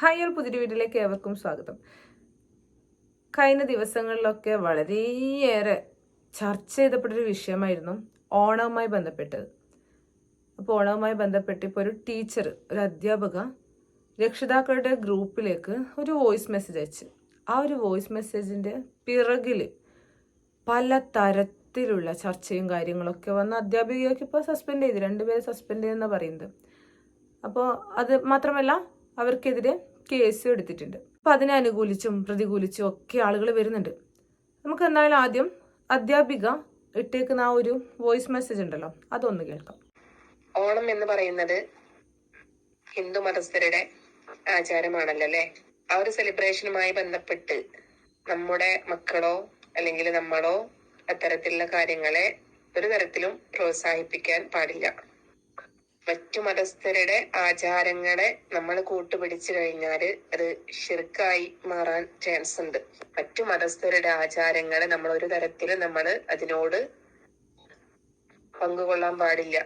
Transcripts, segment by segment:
Hi ഒരു പുതിയ വീട്ടിലേക്ക് ഏവർക്കും സ്വാഗതം. കഴിഞ്ഞ ദിവസങ്ങളിലൊക്കെ വളരെയേറെ ചർച്ച ചെയ്തപ്പെട്ടൊരു വിഷയമായിരുന്നു ഓണവുമായി ബന്ധപ്പെട്ടത് അപ്പോൾ ഓണവുമായി ബന്ധപ്പെട്ട് ഇപ്പോൾ ഒരു ടീച്ചർ ഒരു അധ്യാപക രക്ഷിതാക്കളുടെ ഗ്രൂപ്പിലേക്ക് ഒരു വോയിസ് മെസ്സേജ് അയച്ചു. ആ ഒരു വോയിസ് മെസ്സേജിന്റെ പിറകിൽ പല തരത്തിലുള്ള ചർച്ചയും കാര്യങ്ങളൊക്കെ വന്ന് അധ്യാപികയൊക്കെ ഇപ്പോൾ സസ്പെൻഡ് ചെയ്തു. രണ്ടുപേരെ സസ്പെൻഡ് ചെയ്തെന്നാണ് പറയുന്നത്. അപ്പോൾ അത് മാത്രമല്ല അവർക്കെതിരെ കേസ് എടുത്തിട്ടുണ്ട്. അപ്പം അതിനെ അനുകൂലിച്ചും പ്രതികൂലിച്ചും ഒക്കെ ആളുകൾ വരുന്നുണ്ട്. നമുക്ക് എന്തായാലും ആദ്യം അധ്യാപിക ഇട്ടേക്കുന്ന ആ ഒരു വോയിസ് മെസ്സേജ് ഉണ്ടല്ലോ അതൊന്ന് കേൾക്കാം. ഓണം എന്ന് പറയുന്നത് ഹിന്ദു മതസ്ഥരുടെ ആചാരമാണല്ലോ അല്ലെ? ആ ഒരു സെലിബ്രേഷനുമായി ബന്ധപ്പെട്ട് നമ്മുടെ മക്കളോ അല്ലെങ്കിൽ നമ്മളോ അത്തരത്തിലുള്ള കാര്യങ്ങളെ ഒരു തരത്തിലും പ്രോത്സാഹിപ്പിക്കാൻ പാടില്ല. മറ്റു മതസ്ഥരുടെ ആചാരങ്ങളെ നമ്മൾ കൂട്ടുപിടിച്ചു കഴിഞ്ഞാൽ അത് ഷിർക്കായി മാറാൻ ചാൻസ് ഉണ്ട്. മറ്റു മതസ്ഥരുടെ ആചാരങ്ങളെ നമ്മൾ ഒരു തരത്തിലും നമ്മൾ അതിനോട് പങ്കുകൊള്ളാൻ പാടില്ല.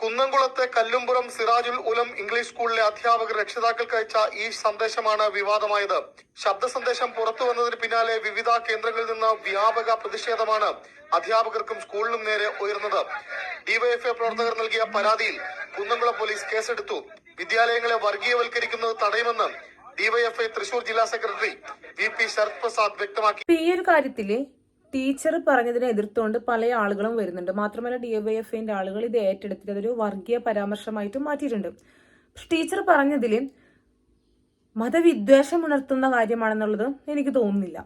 കുന്നംകുളത്തെ കല്ലുംപുറം സിറാജുൽ ഉലം ഇംഗ്ലീഷ് സ്കൂളിലെ അധ്യാപകർ രക്ഷിതാക്കൾക്ക് അയച്ച ഈ സന്ദേശമാണ് വിവാദമായത്. ശബ്ദ സന്ദേശം പുറത്തു വന്നതിന് പിന്നാലെ വിവിധ കേന്ദ്രങ്ങളിൽ നിന്ന് വ്യാപക പ്രതിഷേധമാണ് അധ്യാപകർക്കും സ്കൂളിനും നേരെ ഉയർന്നത്. ഡിവൈഎഫ്ഐ പ്രവർത്തകർ നൽകിയ പരാതിയിൽ കുന്നംകുളം പോലീസ് കേസെടുത്തു. വിദ്യാലയങ്ങളെ വർഗീയവൽക്കരിക്കുന്നത് തടയുമെന്ന് ഡിവൈഎഫ്ഐ തൃശൂർ ജില്ലാ secretary V P Sarath Prasad വ്യക്തമാക്കി ഈ ഒരു കാര്യത്തിൽ ടീച്ചർ പറഞ്ഞതിനെ എതിർത്തുകൊണ്ട് പല ആളുകളും വരുന്നുണ്ട്. മാത്രമല്ല ഡി എ വൈ എഫ് ഐന്റെ ആളുകൾ ഇത് ഏറ്റെടുത്തിട്ട് അതൊരു വർഗീയ പരാമർശമായിട്ട് മാറ്റിയിട്ടുണ്ട്. പക്ഷെ ടീച്ചർ പറഞ്ഞതിൽ മതവിദ്വേഷം ഉണർത്തുന്ന കാര്യമാണെന്നുള്ളത് എനിക്ക് തോന്നുന്നില്ല.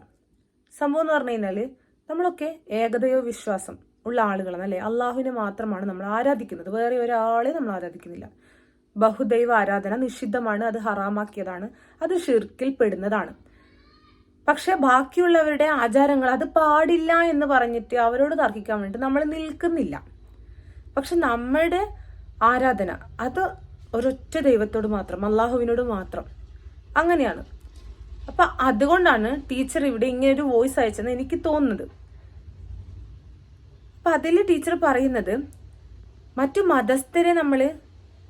സംഭവം എന്ന് പറഞ്ഞു കഴിഞ്ഞാൽ നമ്മളൊക്കെ ഏകദൈവ വിശ്വാസം ഉള്ള ആളുകളാണ് അല്ലേ അള്ളാഹുവിനെ മാത്രമാണ് നമ്മൾ ആരാധിക്കുന്നത്. വേറെ ഒരാളെ നമ്മൾ ആരാധിക്കുന്നില്ല. ബഹുദൈവ ആരാധന നിഷിദ്ധമാണ്. അത് ഹറാമാക്കിയതാണ്. അത് ഷിർക്കിൽ പെടുന്നതാണ്. പക്ഷെ ബാക്കിയുള്ളവരുടെ ആചാരങ്ങൾ അത് പാടില്ല എന്ന് പറഞ്ഞിട്ട് അവരോട് തർക്കിക്കാൻ വേണ്ടിയിട്ട് നമ്മൾ നിൽക്കുന്നില്ല. പക്ഷെ നമ്മുടെ ആരാധന അത് ഒരൊറ്റ ദൈവത്തോട് മാത്രം അള്ളാഹുവിനോട് മാത്രം. അങ്ങനെയാണ്. അപ്പൊ അതുകൊണ്ടാണ് ടീച്ചർ ഇവിടെ ഇങ്ങനെ ഒരു വോയിസ് അയച്ചെന്ന് എനിക്ക് തോന്നുന്നത്. അപ്പൊ അതിൽ ടീച്ചർ പറയുന്നത് മറ്റു മതസ്ഥരെ നമ്മൾ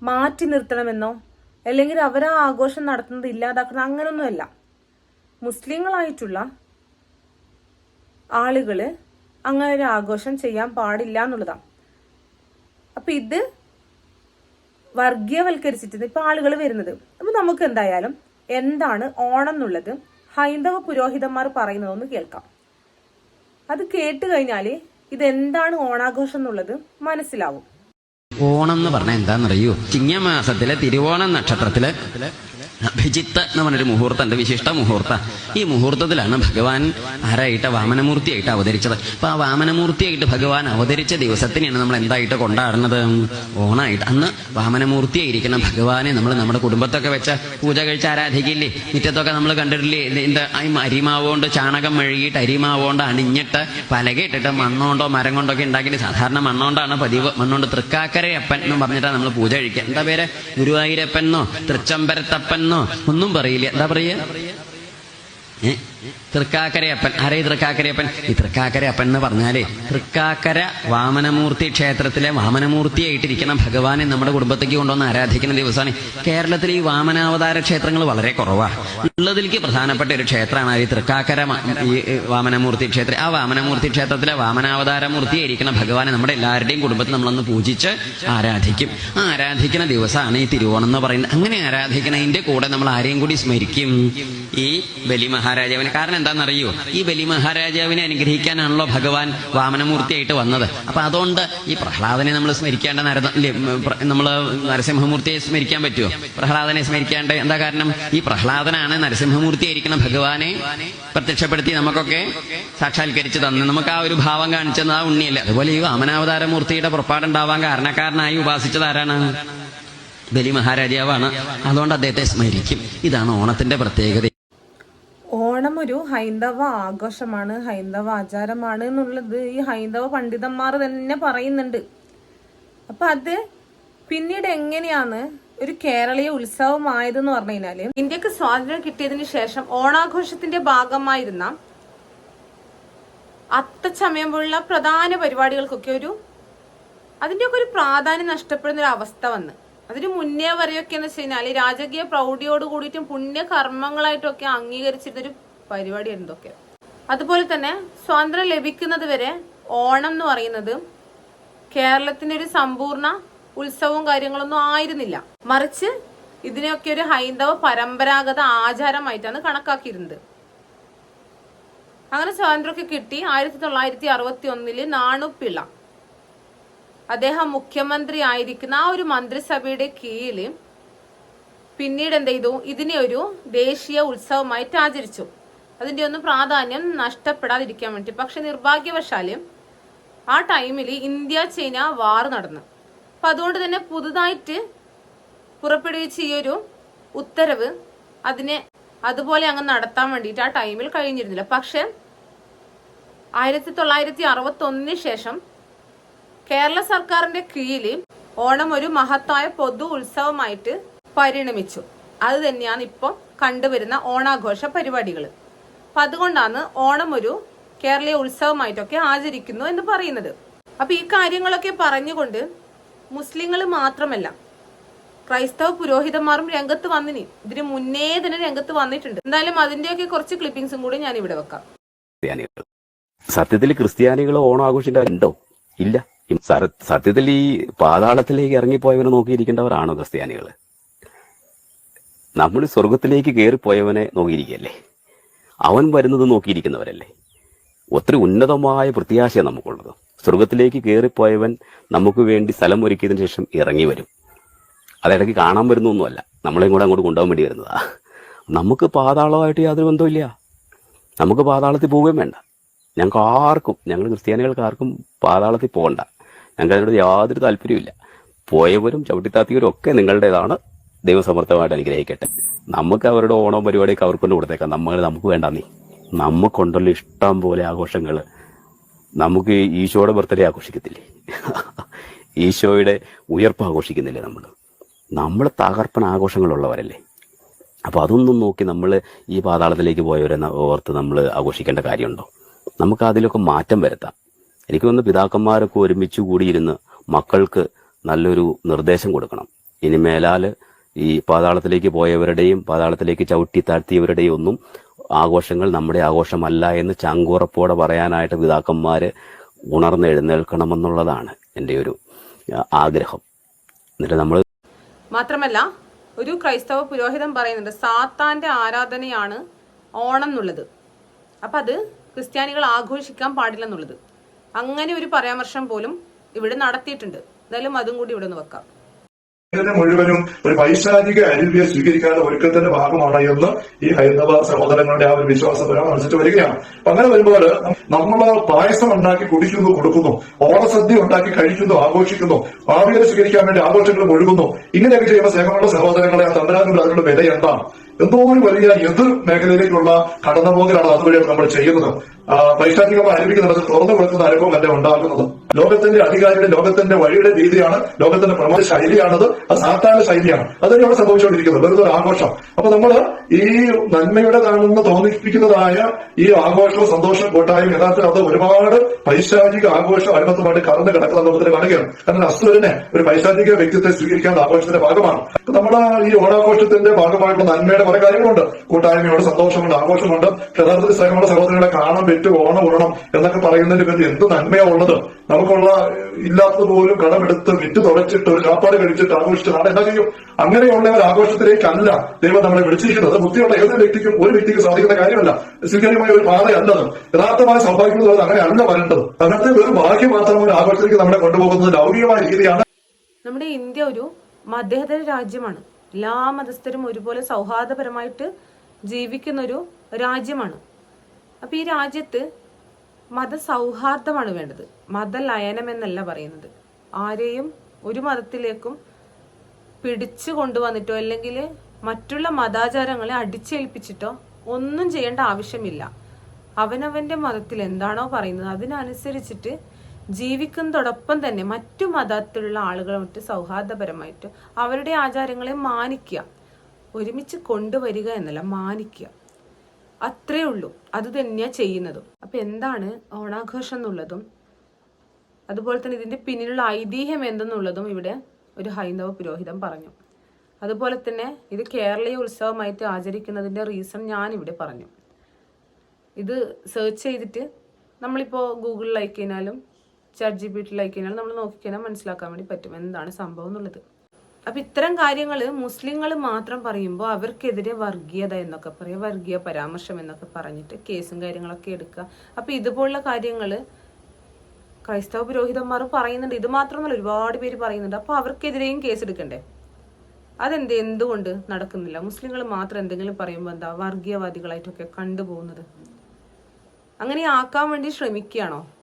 മാറ്റി നിർത്തണമെന്നോ അല്ലെങ്കിൽ അവരാ ആഘോഷം നടത്തുന്നത് ഇല്ലാതാക്കണം അങ്ങനൊന്നുമല്ല. മുസ്ലിങ്ങളായിട്ടുള്ള ആളുകൾ അങ്ങനെ ഒരു ആഘോഷം ചെയ്യാൻ പാടില്ല എന്നുള്ളതാണ് അപ്പം ഇത് വർഗീയവൽക്കരിച്ചിട്ടുണ്ട് ഇപ്പം ആളുകൾ വരുന്നത്. അപ്പം നമുക്ക് എന്തായാലും എന്താണ് ഓണം എന്നുള്ളത് ഹൈന്ദവ പുരോഹിതന്മാർ പറയുന്നതെന്ന് കേൾക്കാം. അത് കേട്ട് കഴിഞ്ഞാൽ ഇതെന്താണ് ഓണാഘോഷം എന്നുള്ളത് മനസ്സിലാവും. ഓണം എന്ന് പറഞ്ഞാൽ എന്താണെന്നറിയോ ചിങ്ങമാസത്തിലെ തിരുവോണം നക്ഷത്രത്തിൽ അഭിജിത്ത് എന്ന് പറഞ്ഞൊരു മുഹൂർത്തം ഉണ്ട് വിശിഷ്ട മുഹൂർത്ത. ഈ മുഹൂർത്തത്തിലാണ് ഭഗവാൻ ആരായിട്ട് വാമനമൂർത്തിയായിട്ട് അവതരിച്ചത്. അപ്പൊ ആ വാമനമൂർത്തിയായിട്ട് ഭഗവാൻ അവതരിച്ച ദിവസത്തിനെയാണ് നമ്മൾ എന്തായിട്ട് കൊണ്ടാടുന്നത്? ഓണായിട്ട്. അന്ന് വാമനമൂർത്തിയായിരിക്കണം ഭഗവാനെ നമ്മൾ നമ്മുടെ കുടുംബത്തൊക്കെ വെച്ച പൂജ കഴിച്ച് ആരാധിക്കില്ലേ? നിത്യത്തൊക്കെ നമ്മൾ കണ്ടിട്ടില്ലേ? എന്താ അരിമാവുകൊണ്ട് ചാണകം മെഴുകിയിട്ട് അരിമാവുകൊണ്ട് അണിഞ്ഞിട്ട് പലകയിട്ടിട്ട് മണ്ണുകൊണ്ടോ മരം കൊണ്ടോ ഒക്കെ ഉണ്ടാക്കിയിട്ട് സാധാരണ മണ്ണുകൊണ്ടാണ് പതിവ്. മണ്ണുകൊണ്ട് തൃക്കാക്കരയപ്പൻ എന്ന് പറഞ്ഞിട്ടാണ് നമ്മൾ പൂജ കഴിക്കുക. എന്താ പേര്? ഗുരുവായൂരപ്പനോ തൃച്ചമ്പരത്തപ്പനോ ഒന്നും പറയില്ല. എന്താ പറയുക തൃക്കാക്കരയപ്പൻ. ആരേ തൃക്കാക്കരയപ്പൻ? ഈ തൃക്കാക്കരയപ്പൻ എന്ന് പറഞ്ഞാലേ തൃക്കാക്കര വാമനമൂർത്തി ക്ഷേത്രത്തിലെ വാമനമൂർത്തിയായിട്ടിരിക്കുന്ന ഭഗവാനെ നമ്മുടെ കുടുംബത്തേക്ക് കൊണ്ടുവന്ന് ആരാധിക്കുന്ന ദിവസമാണ്. കേരളത്തിൽ ഈ വാമനാവതാര ക്ഷേത്രങ്ങൾ വളരെ കുറവാണ് ഉള്ളതിലേക്ക് പ്രധാനപ്പെട്ട ഒരു ക്ഷേത്രമാണ് ഈ തൃക്കാക്കര ഈ വാമനമൂർത്തി ക്ഷേത്രം. ആ വാമനമൂർത്തി ക്ഷേത്രത്തിലെ വാമനാവതാര മൂർത്തിയായിരിക്കുന്ന ഭഗവാനെ നമ്മുടെ എല്ലാവരുടെയും കുടുംബത്തിൽ നമ്മളൊന്ന് പൂജിച്ച് ആരാധിക്കും. ആ ആരാധിക്കുന്ന ദിവസമാണ് ഈ തിരുവോണം എന്ന് പറയുന്നത്. അങ്ങനെ ആരാധിക്കുന്നതിന്റെ കൂടെ നമ്മൾ ആരെയും കൂടി സ്മരിക്കും? ഈ ബലി മഹാരാജാവിനെ. കാരണം എന്താണെന്നറിയോ? ഈ ബലി മഹാരാജാവിനെ അനുഗ്രഹിക്കാനാണല്ലോ ഭഗവാൻ വാമനമൂർത്തിയായിട്ട് വന്നത്. അപ്പൊ അതുകൊണ്ട് ഈ പ്രഹ്ലാദനെ നമ്മൾ സ്മരിക്കേണ്ട നരത നമ്മൾ നരസിംഹമൂർത്തിയെ സ്മരിക്കാൻ പറ്റുമോ പ്രഹ്ലാദനെ സ്മരിക്കേണ്ട എന്താ കാരണം? ഈ പ്രഹ്ലാദനാണ് നരസിംഹമൂർത്തിയായിരിക്കുന്ന ഭഗവാനെ പ്രത്യക്ഷപ്പെടുത്തി നമുക്കൊക്കെ സാക്ഷാത്കരിച്ച് തന്നു. നമുക്ക് ആ ഒരു ഭാവം കാണിച്ചത് ആ ഉണ്ണിയല്ല? അതുപോലെ ഈ വാമനാവതാര മൂർത്തിയുടെ പുറപ്പാടുണ്ടാവാൻ കാരണക്കാരനായി ഉപാസിച്ചത് ആരാണ്? ബലി മഹാരാജാവാണ്. അതുകൊണ്ട് അദ്ദേഹത്തെ സ്മരിക്കും. ഇതാണ് ഓണത്തിന്റെ പ്രത്യേകത. ഓണം ഒരു ഹൈന്ദവ ആഘോഷമാണ് ഹൈന്ദവ ആചാരമാണ് എന്നുള്ളത് ഈ ഹൈന്ദവ പണ്ഡിതന്മാർ തന്നെ പറയുന്നുണ്ട്. അപ്പൊ അത് പിന്നീട് എങ്ങനെയാണ് ഒരു കേരളീയ ഉത്സവമായതെന്ന് പറഞ്ഞു കഴിഞ്ഞാൽ ഇന്ത്യയ്ക്ക് സ്വാതന്ത്ര്യം കിട്ടിയതിന് ശേഷം ഓണാഘോഷത്തിന്റെ ഭാഗമായിരുന്ന അത്തച്ചമയം പോലുള്ള പ്രധാന പരിപാടികൾക്കൊക്കെ ഒരു അതിന്റെയൊക്കെ ഒരു പ്രാധാന്യം നഷ്ടപ്പെടുന്ന ഒരു അവസ്ഥ വന്ന്. അതിന് മുന്നേ വരെയൊക്കെ എന്ന് വെച്ച് കഴിഞ്ഞാൽ രാജകീയ പ്രൗഢിയോട് കൂടിയിട്ടും പുണ്യകർമ്മങ്ങളായിട്ടൊക്കെ അംഗീകരിച്ചിരുന്നൊരു പരിപാടിയായിരുന്നു ഇതൊക്കെ അതുപോലെ തന്നെ സ്വാതന്ത്ര്യം ലഭിക്കുന്നത് വരെ ഓണം എന്ന് പറയുന്നത് കേരളത്തിന്റെ ഒരു സമ്പൂർണ ഉത്സവവും കാര്യങ്ങളൊന്നും ആയിരുന്നില്ല. മറിച്ച് ഇതിനെയൊക്കെ ഒരു ഹൈന്ദവ പരമ്പരാഗത ആചാരമായിട്ടാണ് കണക്കാക്കിയിരുന്നത്. അങ്ങനെ സ്വാതന്ത്ര്യമൊക്കെ കിട്ടി ആയിരത്തി തൊള്ളായിരത്തി അറുപത്തി ഒന്നിൽ നാണുപിള്ള. അദ്ദേഹം മുഖ്യമന്ത്രി ആയിരിക്കുന്ന ആ ഒരു മന്ത്രിസഭയുടെ കീഴിൽ പിന്നീട് എന്ത് ചെയ്തു? ഇതിനെ ഒരു ദേശീയ ഉത്സവമായിട്ട് ആചരിച്ചു. അതിന്റെ ഒന്നും പ്രാധാന്യം നഷ്ടപ്പെടാതിരിക്കാൻ വേണ്ടി. പക്ഷെ നിർഭാഗ്യവശാൽ ആ ടൈമിൽ ഇന്ത്യ ചൈന വാർ നടന്നു. അപ്പൊ അതുകൊണ്ട് തന്നെ പുതുതായിട്ട് പുറപ്പെടുവിച്ച ഈ ഒരു ഉത്തരവ് അതിനെ അതുപോലെ അങ്ങ് നടത്താൻ വേണ്ടിയിട്ട് ആ ടൈമിൽ കഴിഞ്ഞിരുന്നില്ല. പക്ഷെ ആയിരത്തി തൊള്ളായിരത്തി അറുപത്തി ഒന്നിന് ശേഷം കേരള സർക്കാരിന്റെ കീഴിൽ ഓണം ഒരു മഹത്തായ പൊതു ഉത്സവമായിട്ട് പരിണമിച്ചു. അത് തന്നെയാണ് ഇപ്പം കണ്ടുവരുന്ന ഓണാഘോഷ പരിപാടികൾ അപ്പൊ അതുകൊണ്ടാണ് ഓണം ഒരു കേരളീയ ഉത്സവമായിട്ടൊക്കെ ആചരിക്കുന്നു എന്ന് പറയുന്നത്. അപ്പൊ ഈ കാര്യങ്ങളൊക്കെ പറഞ്ഞുകൊണ്ട് മുസ്ലിങ്ങൾ മാത്രമല്ല ക്രൈസ്തവ പുരോഹിതന്മാരും രംഗത്ത് വന്നിനി. ഇതിന് മുന്നേ തന്നെ രംഗത്ത് വന്നിട്ടുണ്ട്. എന്തായാലും അതിന്റെയൊക്കെ കുറച്ച് ക്ലിപ്പിംഗ്സും കൂടി ഞാൻ ഇവിടെ വെക്കാം സത്യത്തിൽ ക്രിസ്ത്യാനികൾ ഓണം ആഘോഷിക്കാൻ ഉണ്ടോ? ഇല്ല. സത്യത്തിൽ ഈ പാതാളത്തിലേക്ക് ഇറങ്ങിപ്പോയവനെ നോക്കിയിരിക്കേണ്ടവരാണോ ക്രിസ്ത്യാനികൾ നമ്മൾ സ്വർഗത്തിലേക്ക് കയറിപ്പോയവനെ നോക്കിയിരിക്കല്ലേ അവൻ വരുന്നത് നോക്കിയിരിക്കുന്നവരല്ലേ? ഒത്തിരി ഉന്നതമായ പ്രത്യാശയാണ് നമുക്കുള്ളത്. സ്വർഗത്തിലേക്ക് കയറിപ്പോയവൻ നമുക്ക് വേണ്ടി സ്ഥലം ഒരുക്കിയതിനു ശേഷം ഇറങ്ങി വരും. അതിടയ്ക്ക് കാണാൻ വരുന്നൊന്നുമല്ല. നമ്മളെയും കൂടെ അങ്ങോട്ട് കൊണ്ടുപോകാൻ വേണ്ടി വരുന്നതാ. നമുക്ക് പാതാളമായിട്ട് യാതൊരു ബന്ധമില്ല നമുക്ക് പാതാളത്തിൽ പോവുകയും വേണ്ട. ഞങ്ങൾക്ക് ആർക്കും ഞങ്ങൾ ക്രിസ്ത്യാനികൾക്ക് ആർക്കും പാതാളത്തിൽ പോകണ്ട. ഞങ്ങൾക്ക് അതിനോട് യാതൊരു താല്പര്യമില്ല പോയവരും ചവിട്ടിത്താത്തിയവരും ഒക്കെ നിങ്ങളുടേതാണ്. ദൈവസമർത്ഥമായിട്ട് അനുഗ്രഹിക്കട്ടെ. നമുക്ക് അവരുടെ ഓണം പരിപാടിയൊക്കെ അവർക്ക് കൊണ്ട് കൊടുത്തേക്കാം. നമ്മൾ നമുക്ക് വേണ്ട നീ. നമുക്കുണ്ടല്ലോ ഇഷ്ടം പോലെ ആഘോഷങ്ങൾ നമുക്ക് ഈശോയുടെ ബർത്ത്ഡേ ആഘോഷിക്കത്തില്ലേ? ഈശോയുടെ ഉയർപ്പ് ആഘോഷിക്കുന്നില്ലേ നമ്മൾ നമ്മൾ തകർപ്പൻ ആഘോഷങ്ങളുള്ളവരല്ലേ? അപ്പോൾ അതൊന്നും നോക്കി നമ്മൾ ഈ പാതാളത്തിലേക്ക് പോയവരെ ഓർത്ത് നമ്മൾ ആഘോഷിക്കേണ്ട കാര്യമുണ്ടോ? നമുക്ക് അതിലൊക്കെ മാറ്റം വരുത്താം. എനിക്ക് തോന്നുന്നു പിതാക്കന്മാരൊക്കെ ഒരുമിച്ച് കൂടിയിരുന്ന് മക്കൾക്ക് നല്ലൊരു നിർദ്ദേശം കൊടുക്കണം. ഇനി മേലാൽ ഈ പാതാളത്തിലേക്ക് പോയവരുടെയും പാതാളത്തിലേക്ക് ചവിട്ടി താഴ്ത്തിയവരുടെയും ഒന്നും ആഘോഷങ്ങൾ നമ്മുടെ ആഘോഷമല്ല എന്ന് ചാങ്കൂറപ്പോടെ പറയാനായിട്ട് പിതാക്കന്മാർ ഉണർന്നെഴുന്നേൽക്കണമെന്നുള്ളതാണ് എന്റെ ഒരു ആഗ്രഹം. എന്നിട്ട് നമ്മൾ മാത്രമല്ല ഒരു ക്രൈസ്തവ പുരോഹിതൻ പറയുന്നുണ്ട് സാത്താന്റെ ആരാധനയാണ് ഓണം എന്നുള്ളത്. അപ്പം അത് ക്രിസ്ത്യാനികൾ ആഘോഷിക്കാൻ പാടില്ലെന്നുള്ളത് അങ്ങനെ ഒരു പരാമർശം പോലും ഇവിടെ നടത്തിയിട്ടുണ്ട്. എന്തായാലും അതും കൂടി ഇവിടെ നിന്ന് വെക്കാം. മുഴുവനും ഒരു പൈശാചിക അരുവിയെ സ്വീകരിക്കാതെ ഒരിക്കൽ തന്നെ ഭാഗമാണ് എന്ന് ഈ ഹൈന്ദവ സഹോദരങ്ങളുടെ ആ ഒരു വിശ്വാസം അനുസരിച്ച് വരികയാണ്. അങ്ങനെ വരുമ്പോൾ നമ്മൾ പായസം ഉണ്ടാക്കി കുടിക്കുന്നു കൊടുക്കുന്നു ഓണസദ്യ ഉണ്ടാക്കി കഴിക്കുന്നു ആഘോഷിക്കുന്നു ഭാവിയെ സ്വീകരിക്കാൻ വേണ്ടി ആഘോഷങ്ങൾ ഒഴുകുന്നു ഇങ്ങനെയൊക്കെ ചെയ്യുന്ന സ്നേഹമുള്ള സഹോദരങ്ങളെ തമ്പരാനുള്ള അതിനുള്ള വില എന്താണ് എന്തോ ഒരു വലിയ എതിർ മേഖലയിലേക്കുള്ള കടന്നുപോകലാണ് അതുവഴി നമ്മൾ ചെയ്യുന്നത്. പൈശാചികമായി ആരംഭിക്കുന്നത്. തുറന്നു കൊടുക്കുന്ന അനുഭവം അല്ല ഉണ്ടാകുന്നത്? ലോകത്തിന്റെ അധികാരിയുടെ ലോകത്തിന്റെ വഴിയുടെ രീതിയാണ് ലോകത്തിന്റെ പ്രമുഖ ശൈലിയാണത്. അത് സാത്താന ശൈലിയാണ്. അതാണ് അവിടെ സംഭവിച്ചുകൊണ്ടിരിക്കുന്നത്. വെറുതെ ഒരു ആഘോഷം. അപ്പൊ നമ്മൾ ഈ നന്മയുടെ കാണുന്ന തോന്നിപ്പിക്കുന്നതായ ഈ ആഘോഷവും സന്തോഷം കൂട്ടായും യഥാർത്ഥത്തിൽ അത് ഒരുപാട് പൈശാചിക ആഘോഷം അനുബന്ധമായിട്ട് കറന്ന് കിടക്കുന്ന ലോകത്തിൽ കാണുകയാണ്. കാരണം അസുരനെ ഒരു പൈശാചിക വ്യക്തിത്വത്തെ സ്വീകരിക്കാൻ ആഘോഷത്തിന്റെ ഭാഗമാണ്. നമ്മൾ ഈ ഓണാഘോഷത്തിന്റെ ഭാഗമായിട്ടുള്ള നന്മയുടെ പല കാര്യങ്ങളുണ്ട്. കൂട്ടായ്മയോട് സന്തോഷമുണ്ട് ആഘോഷമുണ്ട്. യഥാർത്ഥത്തിൽ സ്നേഹമുള്ള സഹോദരങ്ങളെ കാണാൻ പറ്റും ഓണം ഉറണം എന്നൊക്കെ പറയുന്നതിന്റെ പേരിൽ എന്ത് നന്മയാ ഉള്ളത്? നമുക്കുള്ള ഇല്ലാത്തത് പോലും കടമെടുത്ത് വിറ്റ് തുടച്ചിട്ട് ഒരു കാപ്പാട് കഴിച്ചിട്ട് ആഘോഷിച്ച് നാളെ എന്താ ചെയ്യും? അങ്ങനെയുള്ള ഒരു ആഘോഷത്തിലേക്കല്ല ദൈവം നമ്മളെ വിളിച്ചിരിക്കുന്നത്. ബുദ്ധിയുള്ള ഏതൊരു വ്യക്തിക്കും ഒരു വ്യക്തിക്ക് സാധിക്കുന്ന കാര്യമല്ല. സ്വീകാര്യമായ ഒരു പാതയല്ലത് യഥാർത്ഥമായ സൗഭാഗ്യം അങ്ങനെ അല്ല വരേണ്ടത്. അങ്ങനത്തെ ഒരു ഭാഗ്യം മാത്രം ഒരു ആഘോഷത്തിലേക്ക് നമ്മളെ കൊണ്ടുപോകുന്നത് ലൗകികമായ രീതിയാണ്. നമ്മുടെ ഇന്ത്യ ഒരു മതേതര രാജ്യമാണ്. എല്ലാ മതസ്ഥരും ഒരുപോലെ സൗഹാർദ്ദപരമായിട്ട് ജീവിക്കുന്നൊരു രാജ്യമാണ്. അപ്പോൾ ഈ രാജ്യത്ത് മതസൗഹാർദ്ദമാണ് വേണ്ടത്. മതലയനം എന്നല്ല പറയുന്നത്. ആരെയും ഒരു മതത്തിലേക്കും പിടിച്ചു കൊണ്ടുവന്നിട്ടോ അല്ലെങ്കിൽ മറ്റുള്ള മതാചാരങ്ങളെ അടിച്ചേൽപ്പിച്ചിട്ടോ ഒന്നും ചെയ്യേണ്ട ആവശ്യമില്ല. അവനവന്റെ മതത്തിൽ എന്താണോ പറയുന്നത് അതിനനുസരിച്ചിട്ട് ജീവിക്കുന്നതോടൊപ്പം തന്നെ മറ്റു മതത്തിലുള്ള ആളുകളുമായിട്ട് സൗഹാർദ്ദപരമായിട്ട് അവരുടെ ആചാരങ്ങളെ മാനിക്കുക. ഒരുമിച്ച് കൊണ്ടുവരിക എന്നല്ല മാനിക്കുക. അത്രേ ഉള്ളൂ. അത് തന്നെയാണ് ചെയ്യുന്നതും. അപ്പം എന്താണ് ഓണാഘോഷം എന്നുള്ളതും അതുപോലെ തന്നെ ഇതിന്റെ പിന്നിലുള്ള ഐതിഹ്യം എന്തെന്നുള്ളതും ഇവിടെ ഒരു ഹൈന്ദവ പുരോഹിതൻ പറഞ്ഞു. അതുപോലെ തന്നെ ഇത് കേരളീയ ഉത്സവമായിട്ട് ആചരിക്കുന്നതിന്റെ റീസൺ ഞാനിവിടെ പറഞ്ഞു. ഇത് സെർച്ച് ചെയ്തിട്ട് നമ്മളിപ്പോൾ ഗൂഗിളിൽ അയച്ചു കഴിഞ്ഞാലും ചാറ്റ് ജി പി ടിയിൽ അയച്ചു കഴിഞ്ഞാലും നമ്മൾ നോക്കിക്കഴിഞ്ഞാൽ മനസ്സിലാക്കാൻ വേണ്ടി പറ്റും എന്താണ് സംഭവം എന്നുള്ളത്. അപ്പം ഇത്തരം കാര്യങ്ങൾ മുസ്ലിങ്ങൾ മാത്രം പറയുമ്പോൾ അവർക്കെതിരെ വർഗീയത എന്നൊക്കെ പറയുക വർഗീയ പരാമർശം എന്നൊക്കെ പറഞ്ഞിട്ട് കേസും കാര്യങ്ങളൊക്കെ എടുക്കുക. അപ്പം ഇതുപോലുള്ള കാര്യങ്ങൾ ക്രൈസ്തവ പുരോഹിതന്മാരും പറയുന്നുണ്ട്. ഇത് മാത്രമല്ല ഒരുപാട് പേര് പറയുന്നുണ്ട്. അപ്പോൾ അവർക്കെതിരെയും കേസ് എടുക്കണ്ടേ? അതെന്ത് എന്തുകൊണ്ട് നടക്കുന്നില്ല? മുസ്ലിങ്ങൾ മാത്രം എന്തെങ്കിലും പറയുമ്പോൾ എന്താ വർഗീയവാദികളായിട്ടൊക്കെ കണ്ടുപോകുന്നത്? അങ്ങനെ ആക്കാൻ വേണ്ടി ശ്രമിക്കുകയാണോ?